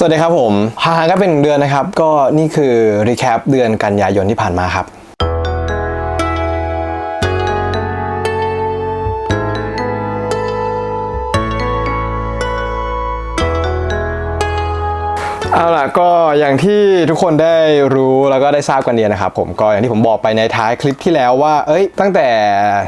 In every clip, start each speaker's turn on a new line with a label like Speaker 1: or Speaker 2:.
Speaker 1: สวัสดีครับผมห่างก็เป็นหนึ่งเดือนนะครับ ก็นี่คือรีแคปเดือนกันยายนที่ผ่านมาครับ ก็อย่างที่ทุกคนได้รู้แล้วก็ได้ทราบกันดีนะครับผมก็อย่างที่ผมบอกไปในท้ายคลิปที่แล้วว่า เอ้ย ตั้งแต่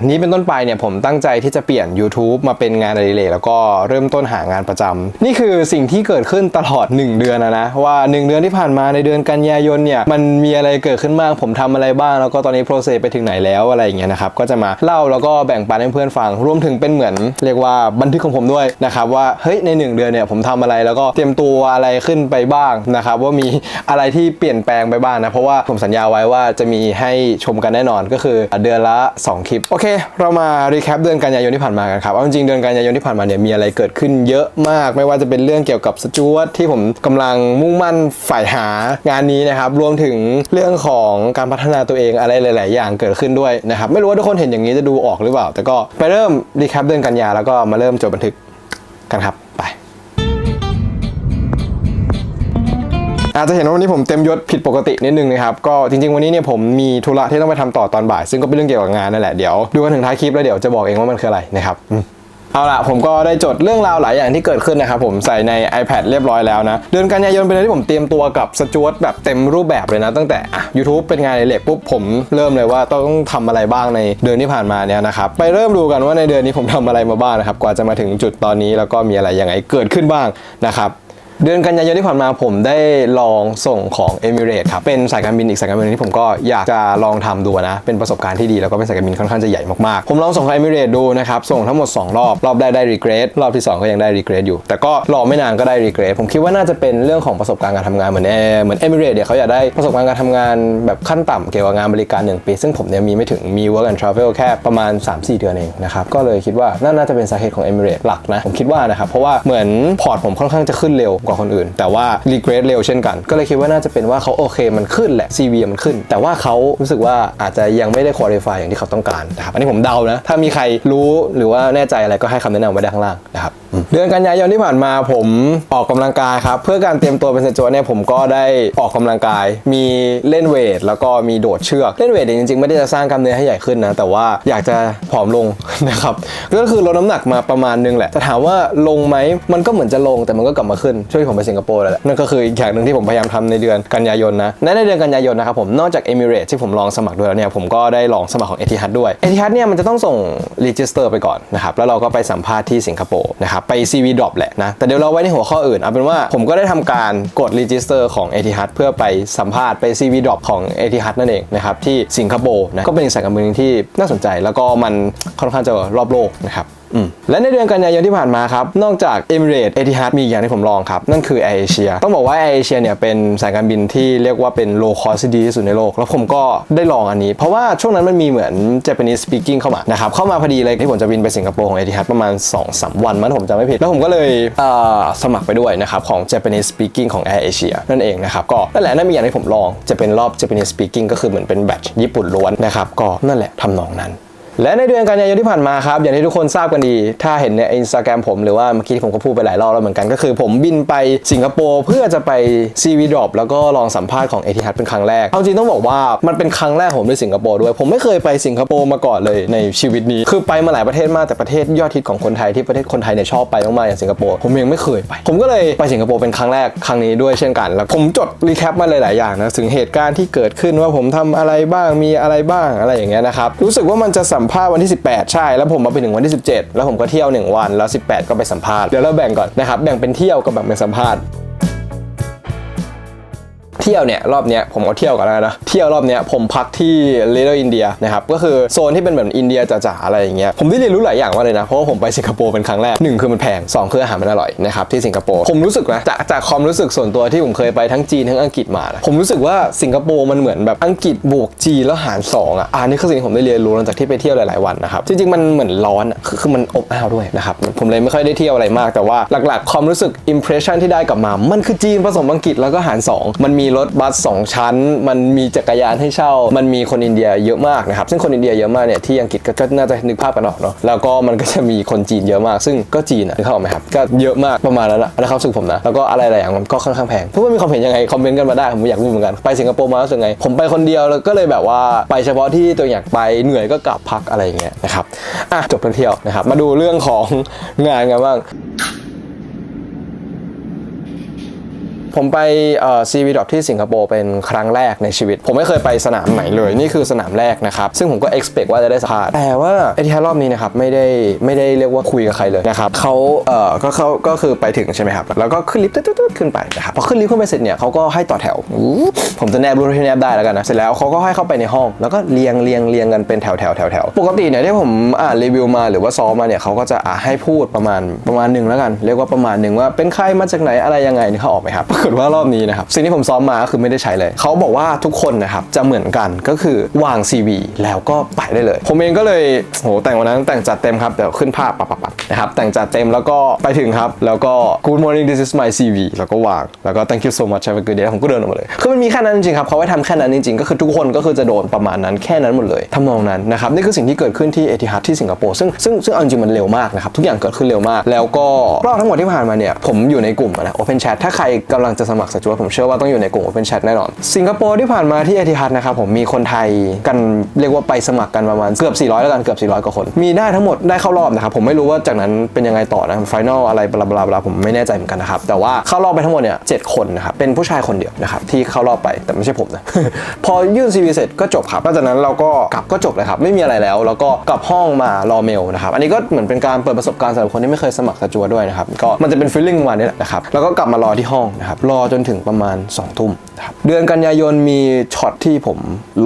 Speaker 1: นี้เป็นต้นไปเนี่ยผมตั้งใจที่จะเปลี่ยน YouTube มาเป็นงานอดิเรกแล้วก็เริ่มต้นหางานประจำนี่คือสิ่งที่เกิดขึ้นตลอด 1 เดือนนะนะว่า 1 เดือนที่ผ่านมาในเดือนกันยายนเนี่ยมันมีอะไรเกิดขึ้นบ้างผมทำอะไรบ้าง แล้วก็ตอนนี้โปรเซสไปถึงไหนแล้วอะไรอย่างเงี้ยนะครับก็จะมาเล่าแล้วก็แบ่งปันให้เพื่อนฟังรวมถึงเป็นเหมือน เรียกว่าบันทึกของผมด้วยนะครับว่าเฮ้ยใน 1 เดือนเนี่ยผมทำอะไรแล้วก็เตรียมตัวอะไรขึ้นไปบ้างนะครับว่ามีอะไรที่เปลี่ยนแปลงไปบ้างนะ เพราะว่าผมสัญญาไว้ว่าจะมีให้ชมกันแน่นอนก็คือเดือนละ 2 คลิป โอเค เรามารีแคปเดือนกันยายนที่ผ่านมากันครับเอาจริงเดือนกันยายนที่ผ่านมาเนี่ยมีอะไรเกิดขึ้นเยอะมาก ไม่ว่าจะเป็นเรื่องเกี่ยวกับสจวตที่ผมกำลังมุ่งมั่นฝ่ายหางานนี้นะครับรวมถึงเรื่องของการพัฒนาตัวเองอะไรหลาย ๆ อย่างเกิดขึ้นด้วยนะครับไม่รู้ว่าทุกคนเห็นอย่างนี้จะดูออกหรือเปล่า แต่ก็ไปเริ่มรีแคปเดือนกันยาแล้วก็มาเริ่มจดบันทึกกันครับ อาจจะเห็นว่าวันนี้ผมเต็มยศผิดปกตินิดนึงนะครับ ก็จริงๆวันนี้เนี่ยผมมีธุระที่ต้องไปทำต่อตอนบ่าย ซึ่งก็เป็นเรื่องเกี่ยวกับงานนั่นแหละเดี๋ยวดูกันถึงท้ายคลิปแล้วเดี๋ยวจะบอกเองว่ามันคืออะไรนะครับเอาล่ะผมก็ได้จดเรื่องราวหลายอย่างที่เกิดขึ้นนะครับผมใส่ใน iPad เรียบร้อยแล้วนะ เดือนกันยายนเป็นเดือนที่ผมเตรียมตัวกับสจวตแบบเต็มรูปแบบเลยนะ ตั้งแต่อะ YouTube เป็นงานในเล็กปุ๊บผมเริ่มเลยว่าต้องทำอะไรบ้างในเดือนที่ผ่านมาเนี่ยนะครับไปเริ่มดูกันว่าในเดือนนี้ผมทำอะไรมาบ้างนะครับกว่าจะมาถึงจุดตอนนี้แล้วก็มีอะไรยังไงเกิดขึ้นบ้างนะครับ เดือนกันยายนที่ผ่านมาผมได้ลองส่งของ e m i r a t e ครับ เป็นสายการบินอีกสายการบินหนึ่งที่ผมก็อยากจะลองทำดูนะ เป็นประสบการณ์ที่ดีแล้วก็เป็นสายการบินค่อนข้างจะใหญ่มากๆ ผมลองส่งของ e m i r a t e ดูนะครับ ส่งทั้งหมด 2 รอบ รอบแรกได้ regret รอบที่ 2 ก็ยังได้ regret อยู่ แต่ก็รอไม่นานก็ได้ regret ผมคิดว่าน่าจะเป็นเรื่องของประสบการณ์การทำงานเหมือนแอร์เหมือน e m i r a t e เนี่ยเขาอยากได้ประสบการณ์การทำงานแบบขั้นต่ำเกี่ยวกับงานบริการ1ปี ซึ่งผมเนี่ยมีไม่ถึงมี work and travel แค่ประมาณ 3-4 เดือนเองนะครับก็เลยคิดว่าน่าจะเป็นสาเหตุของ e m i r a t e หลักนะผมคิดว่านะครับเพราะว่าเหมือนพอร์ตผมค่อนข้างจะขึ้นเร็วว่าคนอื่น แต่ว่ารีเกรสเร็วเช่นกัน ก็เลยคิดว่าน่าจะเป็นว่าเขาโอเคมันขึ้นแหละ CV มันขึ้น แต่ว่าเขารู้สึกว่าอาจจะยังไม่ได้คุริฟายอย่างที่เขาต้องการนะครับอันนี้ผมเดานะถ้ามีใครรู้หรือว่าแน่ใจอะไรก็ให้คำแนะนำไว้ด้านข้างล่างนะครับ เดือนกันยายนที่ผ่านมาผมออกกำลังกายครับ เพื่อการเตรียมตัวเป็นเซนจวเนี่ยผมก็ได้ออกกำลังกาย มีเล่นเวท แล้วก็มีโดดเชือก เล่นเวทเนี่ยจริงๆ ไม่ได้จะสร้างกล้ามเนื้อให้ใหญ่ขึ้นนะ แต่ว่าอยากจะผอมลงนะครับ ก็คือลดน้ำหนักมาประมาณนึงแหละแต่ถามว่าลงไหมมันก็เหมือนจะลงแต่มันก็กลับมาขึ้นช่วยผมไปสิงคโปร์เลยแหละนั่นก็คืออีกอย่างหนึ่งที่ผมพยายามทำในเดือนกันยายนนะในเดือนกันยายนนะครับผมนอกจาก e m i r a t e ที่ผมลองสมัครด้วยแล้วเนี่ยผมก็ได้ลองสมัครของ Etihad ด้วย Etihad เนี่ยมันจะต้องส่ง register ไปก่อนนะครับแล้วเราก็ไปสัมภาษณ์ที่สิงคโปร์นะครับไป CV drop แหละนะ แต่เดี๋ยวเราไว้ในหัวข้ออื่น เอาเป็นว่าผมก็ได้ทำการกด register ของ Etihad เพื่อไปสัมภาษณ์ไป CV drop ของ Etihad นั่นเองนะครับที่สิงคโปร์นะก็เป็นอีกสายการบินหนึ่งที่น่าสนใจ แล้วก็มันค่อนข้างจะรอบโลกนะครับ และในเดือนกันยายนที่ผ่านมาครับ นอกจาก Emirates Etihad มีอีอย่างที่ผมลองครับ นั่นคือ Air Asia ต้องบอกว่า Air Asia เนี่ยเป็นสายการบินที่เรียกว่าเป็น low cost ที่ดีที่สุดในโลก แล้วผมก็ได้ลองอันนี้ เพราะว่าช่วงนั้นมันมีเหมือน Japanese speaking เข้ามานะครับ เข้ามาพอดีเลยที่ผมจะบินไปสิงคโปร์ของ Etihad ประมาณ 2-3 วันมันผมจำไม่ผิด แล้วผมก็เลยเสมัครไปด้วยนะครับของ Japanese speaking ของ Air Asia นั่นเองนะครับก็นั่นแหละนั่นมีอย่างที่ผมลองจะเป็นรอบ Japanese speaking ก็คือเหมือนเป็นแบทญี่ปุ่นล้วนนะครับก็นั่นแหละทำนองนั้น และในเดือนกันยายนที่ผ่านมาครับ อย่างที่ทุกคนทราบกันดี ถ้าเห็นในอินสตาแกรมผมหรือว่าเมื่อกี้ผมก็พูดไปหลายรอบแล้วเหมือนกันก็คือ ผมบินไปสิงคโปร์เพื่อจะไป CV drop แล้วก็ลองสัมภาษณ์ของเอทิฮัดเป็นครั้งแรกเอาจริงต้องบอกว่ามันเป็นครั้งแรกของผมในสิงคโปร์ด้วย ผมไม่เคยไปสิงคโปร์มาก่อนเลยในชีวิตนี้ คือไปมาหลายประเทศมากแต่ประเทศยอดฮิตของคนไทยที่ประเทศคนไทยเนี่ยชอบไปมากๆอย่างสิงคโปร์ผมยังไม่เคยไป ผมก็เลยไปสิงคโปร์เป็นครั้งแรกครั้งนี้ด้วยเช่นกันแล้วผมจดรีแคปมาหลายๆอย่างนะถึงเหตุการณ์ที่เกิดขึ้นว่าผมทำอะไรบ้างมีอะไรบ้างอะไรอย่างเงี้ยนะครับรู้สึกว่ามันจะสัมภาษณ์วันที่ 18 ใช่ แล้วผมมาไปถึงวันที่ 17 แล้วผมก็เที่ยว 1 วัน แล้ว 18 ก็ไปสัมภาษณ์ เดี๋ยวเราแบ่งก่อนนะครับ แบ่งเป็นเที่ยวกับแบ่งเป็นสัมภาษณ์ ที่ยวเนี่ยรอบเนี้ยผมเอาเที่ยวก่อนแล้วนะเที่ยวรอบเนี้ยผมพักที่ Little India นะครับก็คือโซนที่เป็นแบบอินเดียจ๋าๆอะไรอย่างเงี้ยผมได้เรียนรู้หลายอย่างมากเลยนะเพราะว่าผมไปสิงคโปร์เป็นครั้งแรกหนึ่งคือมันแพงสองคืออาหารมันอร่อยนะครับที่สิงคโปร์ผมรู้สึกนะจากจากความรู้สึกส่วนตัวที่ผมเคยไปทั้งจีนทั้งอังกฤษมานะผมรู้สึกว่าสิงคโปร์มันเหมือนแบบอังกฤษบวกจีนแล้วหารสองอะอันนี้คือสิ่งที่ผมได้เรียนรู้หลังจากที่ไปเที่ยวหลายๆวันนะครับจริงๆมันเหมือนร้อนอะคือคือมันอบอ้าวด้วยนะครับผมเลยไม่ค่อยได้เที่ยวอะไรมากแต่ว่าหลักๆ ความรู้สึก impression ที่ได้กลับมา มันคือจีนผสมอังกฤษแล้วก็หารสองมันมีรสรถบัสสองชั้น มันมีจักรยานให้เช่า มันมีคนอินเดียเยอะมากนะครับ ซึ่งคนอินเดียเยอะมากเนี่ยที่อังกฤษก็น่าจะนึกภาพกันออกเนาะ แล้วก็มันก็จะมีคนจีนเยอะมาก ซึ่งก็จีนอะนึกภาไหมครับ ก็เยอะมากประมาณนั้นอะนะครับสึกผมนะ แล้วก็อะไรหลายอย่างมันก็ค่อนข้างแพงเพื่อนๆมีความเห็นยังไงคอมเมนต์กันมาได้ ผมอยากรู้เหมือนกัน ไปสิงคโปร์มารู้สึกไง ผมไปคนเดียวแล้วก็เลยแบบว่าไปเฉพาะที่ตัวอยากไป เหนื่อยก็กลับพักอะไรอย่างเงี้ยนะครับ อะจบเรื่องเที่ยวนะครับ มาดูเรื่องของงานกันบ้าง ผมไปซีวีดอที่สิงคโปร์เป็นครั้งแรกในชีวิต ผมไม่เคยไปสนามไหนเลย นี่คือสนามแรกนะครับ ซึ่งผมก็ expect ว่าจะได้สัมภาษณ์แต่ว่าไอทีรอบนี้นะครับไม่ได้ไม่ได้เรียกว่าคุยกับใครเลยนะครับเขาเอ่อก็เขาก็คือไปถึงใช่ไหมครับ แล้วก็ขึ้นลิฟต์ตึ๊ดๆขึ้นไปนะครับพอขึ้นลิฟต์ขึ้นไปเสร็จเนี่ยเขาก็ให้ต่อแถว ผมจะแนบรูปที่แนบได้แล้วกันนะเสร็จแล้วเขาก็ให้เข้าไปในห้อง แล้วก็เรียงเรียงเรียงกันเป็นแถวแถวแถวแถวปกติเนี่ยที่ผมอ่านรีวิวมาหรือว่าซ้อมมาเนี่ยเขาก็จะอะให้พูดประมาณประมาณหนึ่งแล้วกัน เรียกว่าประมาณหนึ่งว่าเป็นใครมาจากไหนอะไรยังไงนี่เขาออกไหมครับากฏว่ารอบนี้นะครับสิ่งที่ผมซ้อมมาก็คือไม่ได้ใช้เลย เขาบอกว่าทุกคนนะครับจะเหมือนกันก็คือวาง CV แล้วก็ไปได้เลย ผมเองก็เลยโหแต่งวันนั้นแต่งจัดเต็มครับ เดี๋ยวขึ้นภาพปับปับปับนะครับแต่งจัดเต็มแล้วก็ไปถึงครับ แล้วก็ Good morning this is my CV แล้วก็วาง แล้วก็ thank you so much have a good day ผมก็เดินออกมาเลย คือมันมีแค่นั้นจริงครับเขาไว้ทำแค่นั้นจริงๆก็คือทุกคนก็คือจะโดนประมาณนั้นแค่นั้นหมดเลยทำนองนั้นนะครับนี่คือสิ่งที่เกิดขึ้นที่เอทิฮัดที่สิงคโปร์ซึ่งซึ่งซึ่งจริงมันเร็วมากนะครับทุกอย่างเกิดขึ้นเร็วมาก แล้วก็รอบทั้งหมดที่ผ่านมาเนี่ยผมอยู่ในกลุ่มนะ Open Chat ถ้าใครกำลังจะสมัครสจวตผมเชื่อว่าต้องอยู่ในกลุ่ม Open Chat แน่นอน สิงคโปร์ที่ผ่านมาที่เอทิฮัดนะครับผมมีคนไทยกันเรียกว่าไปสมัครกันประมาณเกือบ 400 แล้วกันเกือบ 400 กว่าคน มีได้ทั้งหมดได้เข้ารอบนะครับผมไม่รู้ว่าจากนั้นเป็นยังไงต่อนะไฟนอลอะไรบลาบลาบลาผมไม่แน่ใจเหมือนกันนะครับแต่ว่าเข้ารอบไปทั้งหมดเนี่ยเจ็ดคนนะครับเป็นผู้ชายคนเดียวนะครับที่เข้ารอบไปแต่ไม่ใช่ผมนะพอยื่น CV เสร็จก็จบครับหลังจากนั้นเราก็กลับก็จบเลยครับไม่มีอะไรแล้ว แล้วก็กลับห้องมารอเมลนะครับอันนี้ก็เหมือนเป็นการเปิดประสบการณ์สำหรับคนที่ไม่เคยสมัครสจวด้วยนะครับก็มันจะเป็นฟีลลิ่งประมาณนี้แหละนะครับแล้วก็กลับมารอที่ห้องนะครับรอจนถึงประมาณ2องทุ่มนะครับเดือนกันยายนมีช็อตที่ผม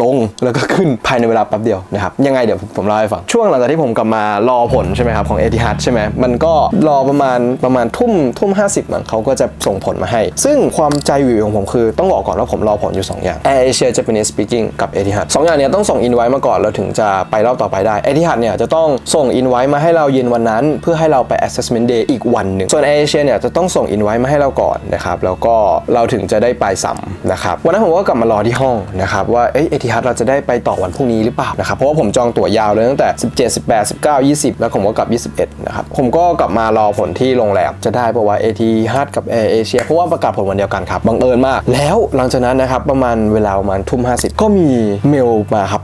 Speaker 1: ลงแล้วก็ขึ้นภายในเวลาแป๊บเดียวนะครับยังไงเดี๋ยวผมเล่าให้ฟัง ช่วงหลังจากที่ผมกลับมารอผลใช่ไหมครับของเอทิฮัดใช่ไหมมันก็รอประมาณประมาณทุ่มทุ่มห้าสิบมันเขาก็จะส่งผลมาให้ ซึ่งความใจวิวของผมคือต้องบอกก่อนว่าผมรอผลอยู่ 2 อย่าง Air Asia Japanese Speaking กับ Etihad สองอย่างเนี้ยต้องส่งอินไว้มาก่อนเราถึงจะไปรอบต่อไปได้ Etihad เนี่ยจะต้องส่งอินไว้มาให้เราเย็นวันนั้น เพื่อให้เราไป assessment day อีกวันหนึ่งส่วน Air Asia เนี่ยจะต้องส่งอินไว้มาให้เราก่อนนะครับแล้วก็เราถึงจะได้ไปซ้ำนะครับวันนั้นผมก็กลับมารอที่ห้องนะครับว่าเอ้ย Etihad เราจะได้ไปต่อวันพรุ่งนี้หรือเปล่านะครับเพราะว่าผมจองตั๋วยาวเลยตั้งแต่ 17 18 19 20 แล้วผมก็กลับ 21นะครับผมก็กลับมารอผลที่โรงแรมจะได้เพราะว่า Etihad กับ Air Asia เพราะว่าประกาศผลวันเดียวกันครับบังเอิญมาก แล้วหลังจากนั้นนะครับประมาณเวลาประมาณทุ่ม50 ก็มีเมลมาครับ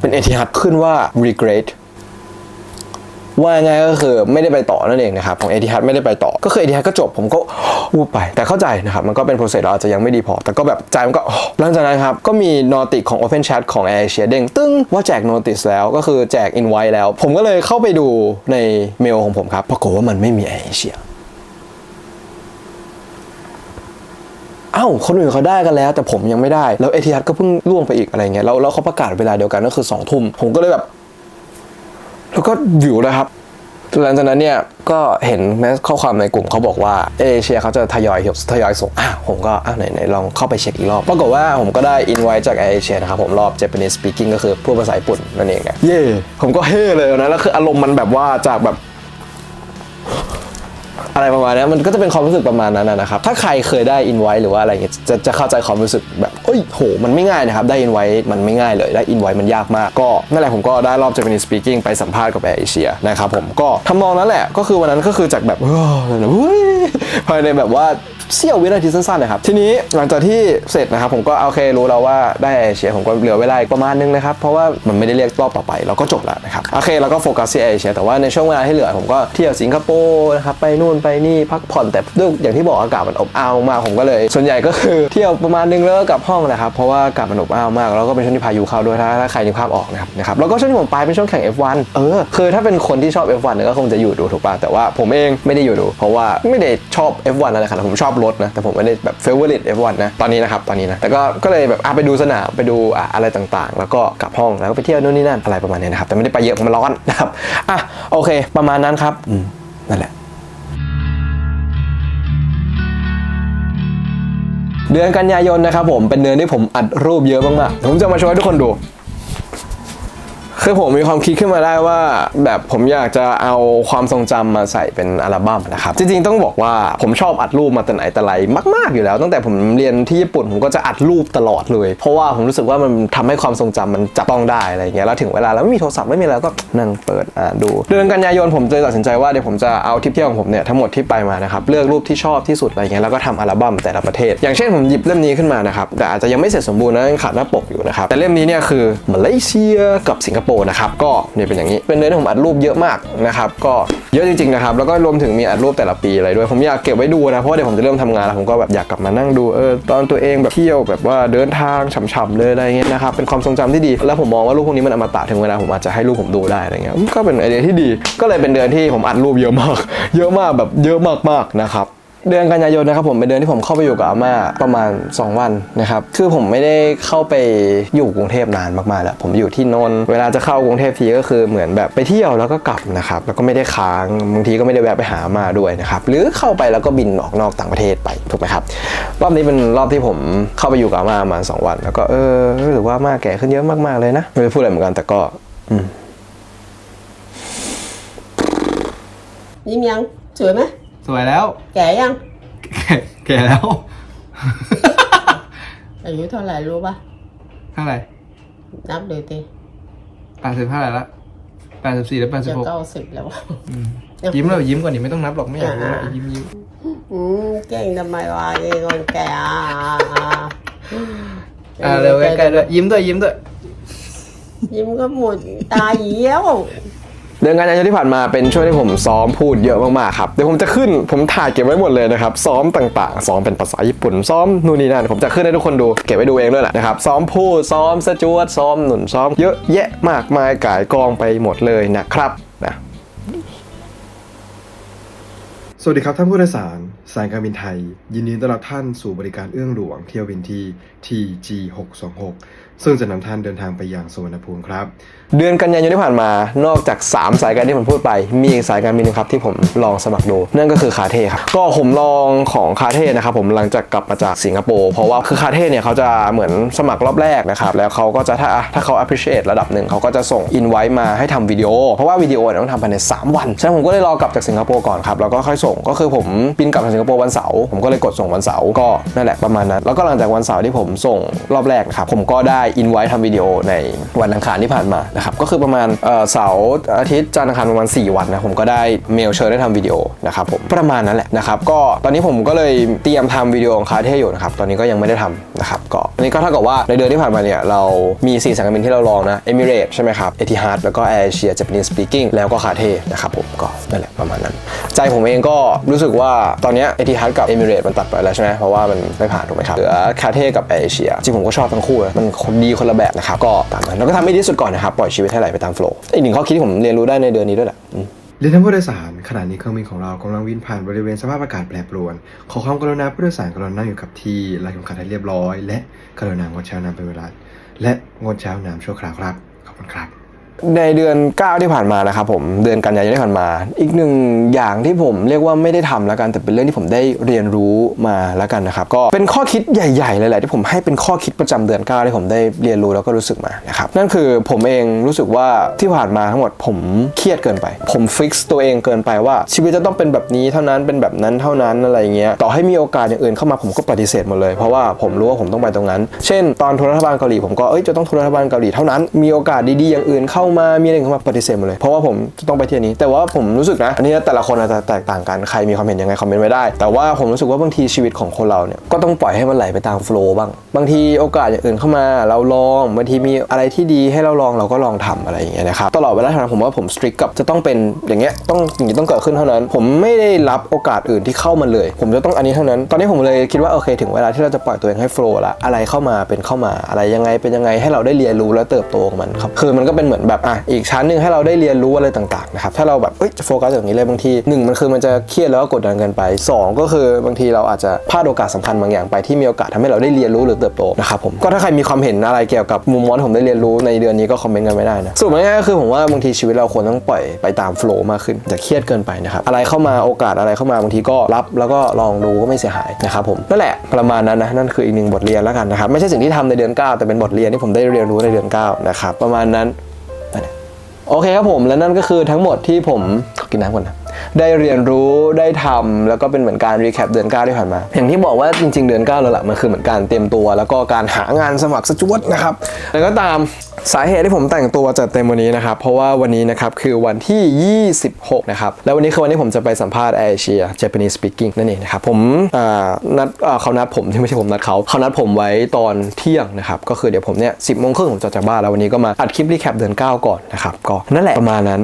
Speaker 1: เป็นเอทิฮัดขึ้นว่า regret ว่าไงก็คือไม่ได้ไปต่อนั่นเองนะครับของเอทิฮัดไม่ได้ไปต่อ ก็คือเอทิฮัดก็จบผมก็วูบไป แต่เข้าใจนะครับมันก็เป็นโปรเซสเราอาจจะยังไม่ดีพอ แต่ก็แบบใจมันก็หลังจากนั้นครับก็มีนอติของ Open Chat ของ Air Asia เด้งตึ้งว่าแจกโนติสแล้วก็คือแจก invite แล้ว ผมก็เลยเข้าไปดูในเมลของผมครับปรากฏว่ามันไม่มี Air Asia เอ้าวคนอื่นเขาได้กันแล้ว แต่ผมยังไม่ได้แล้วเอทีฮัก็เพิ่งล่วงไปอีกอะไรเงี้ยแล้วแล้วเขาประกาศเวลาเดียวกันก็คือ2องทุ่มผมก็เลยแบบ แล้วก็อยู่นะครับหลังจากนั้นเนี่ยก็เห็นแม้ข้อความในกลุ่มเขาบอกว่าเอเชียเขาจะทยอยทยอยส่งอะผมก็อะไหนไหนลองเข้าไปเช็คอีกรอบปรากฏว่าผมก็ได้อินไว้จากเอเชียนะครับผมรอบ Japanese speaking ก็คือพูดภาษาญี่ปุ่นนั่นเองนะเย่ผมก็เฮ่เลยนะแล้วคืออารมณ์มันแบบว่าจากแบบ อะไรประมาณนี้มันก็จะเป็นความรู้สึกประมาณนั้นนะครับ ถ้าใครเคยได้อินไว้หรือว่าอะไรเงี้ยจะจะเข้าใจความรู้สึกแบบเอ้ยโห มันไม่ง่ายนะครับ ได้อินไว้มันไม่ง่ายเลยได้อินไว้มันยากมาก ก็นั่นแหละผมก็ได้รอบ Japanese speaking ไปสัมภาษณ์กับแอร์เอเชียนะครับผมก็ทำนองนั้นแหละก็คือวันนั้นก็คือจากแบบเฮ้ยภายในแบบว่าเสี้ยววินาทีสั้นๆนะครับ ทีนี้หลังจากที่เสร็จนะครับ ผมก็โอเครู้แล้วว่าได้เอเชียผมก็เหลือเวลาประมาณนึงนะครับ เพราะว่ามันไม่ได้เรียกรอบต่อไปเราก็จบแล้วนะครับ โอเคเราก็โฟกัสที่เอเชียแต่ว่าในช่วงเวลาที่เหลือผมก็เที่ยวสิงคโปร์นะครับไปนู่นไปนี่พักผ่อนแต่ด้วยอย่างที่บอกอากาศมันอบอ้าวมากผมก็เลย ส่วนใหญ่ก็คือเที่ยวประมาณนึงแล้วก็กลับห้องนะครับเพราะว่าอากาศมันอบอ้าวมากแล้วก็เป็นช่วงที่พายุเข้าด้วยถ้าถ้าใครนึกภาพออกนะครับนะครับแล้วก็ช่วงที่ผมไปเป็นช่วงแข่ง F1 เออคือถ้าเป็นคนที่ชอบ F1 เนี่ยก็คงจะอยู่ดูถูกป่ะแต่ว่าผมเองไม่ได้อยู่ดู เพราะว่าไม่ได้ชอบ F1 อะไรขนาดผมชอบรถนะแต่ผมไม่ได้แบบ favorite F1 นะตอนนี้นะครับตอนนี้นะแต่ก็ก็เลยแบบไปดูสนามไปดูอะไรต่างๆ แล้วก็กลับห้องแล้วก็ไปเที่ยวนู่นนี่นั่นอะไรประมาณนี้นะครับแต่ไม่ได้ไปเยอะมันร้อนนะครับอะโอเค ประมาณนั้นครับอืมนั่นแหละ เดือนกันยายนนะครับผมเป็นเดือนที่ผมอัดรูปเยอะมากๆผมจะมาโชว์ให้ทุกคนดู คือผมมีความคิดขึ้นมาได้ว่า แบบผมอยากจะเอาความทรงจำมาใส่เป็นอัลบั้มนะครับ จริงๆต้องบอกว่าผมชอบอัดรูปมาแต่ไหนแต่ไรมาก ๆอยู่แล้ว ตั้งแต่ผมเรียนที่ญี่ปุ่นผมก็จะอัดรูปตลอดเลย เพราะว่าผมรู้สึกว่ามันทำให้ความทรงจำมันจับต้องได้อะไรอย่างเงี้ยแล้วถึงเวลาแล้วไม่มีโทรศัพท์ไม่มีอะไรก็นั่งเปิดอ่านดูเดือนกันยายนผมเลยตัดสินใจว่าเดี๋ยวผมจะเอาทริปเที่ยวของผมเนี่ยทั้งหมดที่ไปมานะครับเลือกรูปที่ชอบที่สุดอะไรเงี้ยแล้วก็ทำอัลบั้มแต่ละประเทศ อย่างเช่นผมหยิบเล่มนี้ขึ้นมานะครับแต่อาจจะยังไม่เสร็จสมบูรณ์นะยังขาดหน้าปกอยู่นะครับแต่เล่มนี้เนี่ยคือมาเลเซียกับสิงคโปร์นะครับก็เนี่ยเป็นอย่างนี้ เป็นเดือนที่ผมอัดรูปเยอะมากนะครับก็เยอะจริงๆนะครับแล้วก็รวมถึงมีอัดรูปแต่ละปีอะไรด้วยผมอยากเก็บไว้ดูนะเพราะเดี๋ยวผมจะเริ่มทำงานแล้วผมก็แบบอยากกลับมานั่งดูเออตอนตัวเองแบบเที่ยวแบบว่าเดินทางฉ่ำๆเลยอะไรเงี้ยนะครับเป็นความทรงจำที่ดี แล้วผมมองว่ารูปพวกนี้มันอมตะถึงเวลาผมอาจจะให้ลูกผมดูได้อะไรเงี้ยก็เป็นไอเดียที่ดี ก็เลยเป็นเดือนที่ผมอัดรูปเยอะมาก เยอะมากแบบเยอะมากๆนะครับ เดือนกันยายนนะครับผมเป็นเดือนที่ผมเข้าไปอยู่กับอาม่าประมาณ 2 วันนะครับคือผมไม่ได้เข้าไปอยู่กรุงเทพนานมากๆแล้วผมอยู่ที่นนท์เวลาจะเข้ากรุงเทพทีก็คือเหมือนแบบไปเที่ยวแล้วก็กลับนะครับแล้วก็ไม่ได้ค้างบางทีก็ไม่ได้แวะไปหาอามาด้วยนะครับหรือเข้าไปแล้วก็บินออกนอกต่างประเทศไปถูกไหมครับรอบนี้เป็นรอบที่ผมเข้าไปอยู่กับอาม่าประมาณ2วัน แล้วก็เออรู้สึกว่าอาม่าแก่ขึ้นเยอะมากๆเลยนะไม่ได้พูดอะไรเหมือนกันแต่ก็อืม
Speaker 2: ยิ้มยังสวยไหม
Speaker 1: สวยแล้ว
Speaker 2: แก่ยัง
Speaker 1: แก่แล้ว
Speaker 2: อายุเท่าไหร่รู้ปะ
Speaker 1: เท่าไหร่
Speaker 2: นับดูดิ
Speaker 1: แปดสิบเท่าไหร่ละแปดสิบสี่หรือแปดสิบ
Speaker 2: จะ
Speaker 1: หก
Speaker 2: เก้าสิบแล้ว
Speaker 1: ยิ้มเลยยิ้มก่อนดิไม่ต้องนับหรอกไม่อยากรู้ละ
Speaker 2: อ่า
Speaker 1: ยิ้มยิ้ม
Speaker 2: อืมเก่งทำไมวะไอ้คนแก่อะ
Speaker 1: อ่าเร็วใกล้ๆด้วยยิ้มด้วยยิ้มด้วย
Speaker 2: ยิ้มก็หมดตาเหี้ยว
Speaker 1: เดือนกันยายนที่ผ่านมาเป็นช่วงที่ผมซ้อมพูดเยอะมากๆครับเดี๋ยวผมจะขึ้นผมถ่ายเก็บไว้หมดเลยนะครับซ้อมต่างๆซ้อมเป็นภาษาญี่ปุ่น ซ้อมนู่นนี่นั่นผมจะขึ้นให้ทุกคนดูเก็บไว้ดูเองด้วยแหละนะครับซ้อมพูดซ้อมสจวตซ้อมหนุนซ้อมเยอะแยะมากมายก่ายกองไปหมดเลยนะครับนะ
Speaker 3: สวัสดีครับท่านผู้โดยสาร สายการบินไทย ยินดีต้อนรับท่านสู่บริการเอื้องหลวงเที่ยวบินที่ TG626 ซึ่งจะนำท่านเดินทางไปยังสุวนภูมิครับ
Speaker 1: เดือนกันยายนที่ผ่านมา นอกจาก 3 สายการที่ผมพูดไป มีอีกสายการบินหนึงครับที่ผมลองสมัครดู นั่นก็คือคาเท่ครับ ก็ผมลองของคาเท่นะครับผมหลังจากกลับมาจากสิงคโปร์ เพราะว่าคือคาเท่เนี่ยเขาจะเหมือนสมัครรอบแรกนะครับ แล้วเขาก็จะถ้าถ้าเขา appreciate ระดับหนึ่งเขาก็จะส่ง invite มาให้ทำวิดีโอ เพราะว่าวิดีโอเนี่ยต้องทำภายใน 3 วัน ฉะนั้นผมก็เลยรอกลับจากสิงคโปร์ก่อนครับ แล้วก็ค่อยส่ง ก็คือผมบินกลับจากสิงคโปร์วันเสาร์ ผมก็เลยกดส่งวันเสาร์ ก็นั่นแหละประมาณนั้น แล้วก็หลังจากวันเสาร์ที่ผมส่งรอบแรกครับ ผมก็ได้ invite ทำวิดีโอในวันอังคารที่ผ่านมานะครับก็คือประมาณเสาร์อาทิตย์จันทร์อังคารประมาณ 4 วันนะผมก็ได้เมลเชิญได้ทำวิดีโอนะครับผมประมาณนั้นแหละนะครับก็ตอนนี้ผมก็เลยเตรียมทำวิดีโอของคาเท่อยู่นะครับตอนนี้ก็ยังไม่ได้ทำนะครับก็อันนี้ก็เท่ากับว่าในเดือนที่ผ่านมาเนี่ยเรามี4สายการบินที่เราลองนะเอมิเรตใช่ไหมครับเอทิฮาร์ดแล้วก็แอร์เอเชีย Japanese speaking แล้วก็คาเท่นะครับผมก็นั่นแหละประมาณนั้น ใจผมเองก็รู้สึกว่าตอนนี้เอทิฮาร์ดกับเอมิเรตมันตัดไปแล้วใช่ไหมเพราะว่ามันไม่ผ่านถูกไหมครับเหลือคาเท่กับแอร์เอเชียจริงผมก็ชอบทั้งคู่นะมันคนดีคนละแบบนะครับก็ตามนั้นแล้วก็ทำให้ดีที่สุดก่อนนะครับปล่อยชีวิตให้ไหลไปตามโฟล์อีกหนึ่งข้อคิดที่ผมเรียนรู้ได้ในเดือนนี้ด้วยแหละ
Speaker 3: เรียนท่านผู้โดยสารขณะนี้เครื่องบินของเรากำลังวิ่นผ่านบริเวณสภาพอากาศแปรปรวน ขอความกรุณาผู้โดยสารกรุณานั่งอยู่กับที่รัดเข็มขัดให้เรียบร้อย และกรุณางดเช้าน้ำเป็นเวลาและงดเช้าน้ำชั่วคราวครับขอบคุณครับ
Speaker 1: ในเดือน 9 ที่ผ่านมานะครับผมเดือนกันยายนที่ผ่านมา อีกหนึ่งอย่างที่ผมเรียกว่าไม่ได้ทำแล้วกันแต่เป็นเรื่องที่ผมได้เรียนรู้มาแล้วกันนะครับก็เป็นข้อคิดใหญ่ๆเลยแหละที่ผมให้เป็นข้อคิดประจำเดือน9ที่ผมได้เรียนรู้แล้วก็รู้สึกมานะครับนั่นคือผมเองรู้สึกว่าที่ผ่านมาทั้งหมดผมเครียดเกินไป ผมฟิกซ์ตัวเองเกินไปว่า ชีวิตจะต้องเป็นแบบนี้เท่านั้นเป็นแบบนั้นเท่านั้นอะไรเงี้ยต่อให้มีโอกาสอย่างอื่นเข้ามาผมก็ปฏิเสธหมดเลยเพราะว่าผมรู้ว่าผมต้องไปตรงนั้น เช่น ตอนทัวร์รัฐบาลเกาหลีผมก็เอ้ยจะต้องทัวร์รัฐบาลเกาหลีเท่านั้นมีโอกาสดีๆอย่างอื่นเข้ามามีอะไรเข้ามาปฏิเสธหมดเลย เพราะว่าผมจะต้องไปเที่ยวนี้ แต่ว่าผมรู้สึกนะ อันนี้แต่ละคนอาจจะแตกต่างกัน ใครมีความเห็นยังไงคอมเมนต์ไว้ได้ แต่ว่าผมรู้สึกว่าบางทีชีวิตของคนเราเนี่ย ก็ต้องปล่อยให้มันไหลไปตามโฟล์บ้าง บางทีโอกาสอย่างอื่นเข้ามาเราลอง บางทีมีอะไรที่ดีให้เราลองเราก็ลองทำอะไรอย่างเงี้ยนะครับ ตลอดเวลาทำงผมว่าผมสตริกกับจะต้องเป็นอย่างเงี้ย ต้องอย่างนี้ต้องเกิดขึ้นเท่านั้น ผมไม่ได้รับโอกาสอื่นที่เข้ามาเลย ผมจะต้องอันนี้เท่านั้น ตอนนี้ผมเลยคิดว่าโอเคถึงเวลาที่เราจะปล่อยตัวเองให้โฟล์ละ อะไรเข้ามาเป็นเข้ามา อะไรยังไงเป็นยังไงให้เราได้เรียนรู้และเติบโตกับมันครับ คือมันก็เป็นเหมือนแบบอะอีกชั้นหนึ่งให้เราได้เรียนรู้อะไรต่างๆนะครับถ้าเราแบบเอ้ยจะโฟกัสอย่างนี้เลยบางทีหนึ่งมันคือมันจะเครียดแล้วก็กดดันเกินไปสองก็คือบางทีเราอาจจะพลาดโอกาสสำคัญบางอย่างไปที่มีโอกาสทำให้เราได้เรียนรู้หรือเติบโตนะครับผมก็ถ้าใครมีความเห็นอะไรเกี่ยวกับมุมมองผมได้เรียนรู้ในเดือนนี้ก็คอมเมนต์กันไม่ได้นะสรุปง่ายๆก็คือผมว่าบางทีชีวิตเราควรต้องปล่อยไปตามโฟล์มากขึ้นอย่าเครียดเกินไปนะครับอะไรเข้ามาโอกาสอะไรเข้ามาบางทีก็รับ แล้วก็ลองดูก็ไม่เสียหายนะครับผมนั่นแหละประมาณนั้นนะนั่นคืออีกหนึ่งบทเรียนแล้วกันนะครับไม่ใช่สิ่งที่ทำในเดือนเก้าแต่เป็นบทเรียนที่ผมได้เรียนรู้ในเดือนเก้านะครับประมาณนั้น โอเคครับผมและนั่นก็คือทั้งหมดที่ผมกินน้ำก่อนนะได้เรียนรู้ได้ทำแล้วก็เป็นเหมือนการรีแคปเดือน9ที่ผ่านมา อย่างที่บอกว่าจริง ๆ เดือน9แล้วล่ะมันคือเหมือนการเตรียมตัว แล้วก็การหางานสมัครสจวตนะครับแล้วก็ตาม สาเหตุที่ผมแต่งตัวจัดเต็มวันนี้นะครับ เพราะว่าวันนี้นะครับคือวันที่ 26 นะครับ แล้ววันนี้คือวันที่ผมจะไปสัมภาษณ์แอเชีย Japanese speaking นั่นเองนะครับผมนัดเขานัดผมที่ไม่ใช่ผมนัดเขาเขานัดผมไว้ตอนเที่ยงนะครับ ก็คือเดี๋ยวผมเนี่ยสิบโมงครึ่งผมจะจากบ้านแล้ววันนี้ก็มาอัดคลิปรีแคปเดือน9 ก่อนนะครับก็นั่นแหละประมาณนั้น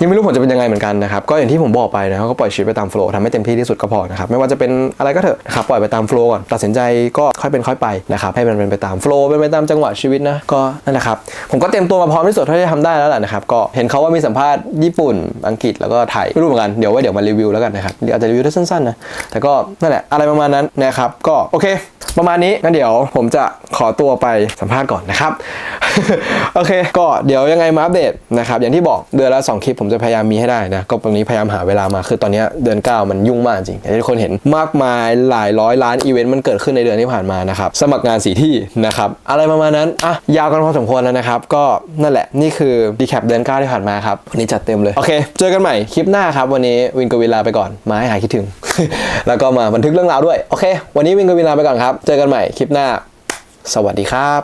Speaker 1: ยังไม่รู้ผลจะเป็นยังไงเหมือนกันนะครับก็อย่างที่ผมบอกไปนะครับก็ปล่อยชีวิตไปตามโฟล์ทำให้เต็มที่ที่สุดก็พอนะครับไม่ว่าจะเป็นอะไรก็เถอะนะครับปล่อยไปตามโฟล์ก่อนตัดสินใจก็ค่อยเป็นค่อยไปนะครับให้มันเป็นไปตามโฟล์เป็นไปตามจังหวะชีวิตนะก็นั่นแหละครับผมก็เตรียมตัวมาพร้อมที่สุดเท่าที่จะทำได้แล้วแหละนะครับก็เห็นเขาว่ามีสัมภาษณ์ญี่ปุ่นอังกฤษแล้วก็ไทยไม่รู้เหมือนกันเดี๋ยวไว้เดี๋ยวมารีวิวแล้วกันนะครับเดี๋ยวอาจจะรีวิวได้สั้นๆนะแต่ก็นั่นแหละอะไรประมาณนั้นนะครับก็โอเค ประมาณนี้งั้นเดี๋ยวผมจะขอตัวไปสัมภาษณ์ก่อนนะครับโอเค ก็เดี๋ยวยังไงมาอัปเดตนะครับอย่างที่บอกเดือนละ2คลิปผมจะพยายามมีให้ได้นะก็ตรงนี้พยายามหาเวลามาคือตอนนี้เดือน 9 มันยุ่งมากจริงอย่างที่ทุกคนเห็นมากมายหลายร้อยล้านอีเวนต์มันเกิดขึ้นในเดือนที่ผ่านมานะครับสมัครงานสีที่นะครับอะไรประมาณนั้นอะยาวกันพอสมควรแล้วนะครับก็นั่นแหละนี่คือดีแคปเดือน 9 ที่ผ่านมาครับวันนี้จัดเต็มเลยโอเค เจอกันใหม่คลิปหน้าครับวันนี้วินกับเวลาไปก่อนมาให้หายคิดถึง แล้วก็มาบันทึกเรื่องราวด้วยโอเค วันนี้วินกับเวลาไปก่อนครับ เจอกันใหม่คลิปหน้า สวัสดีครับ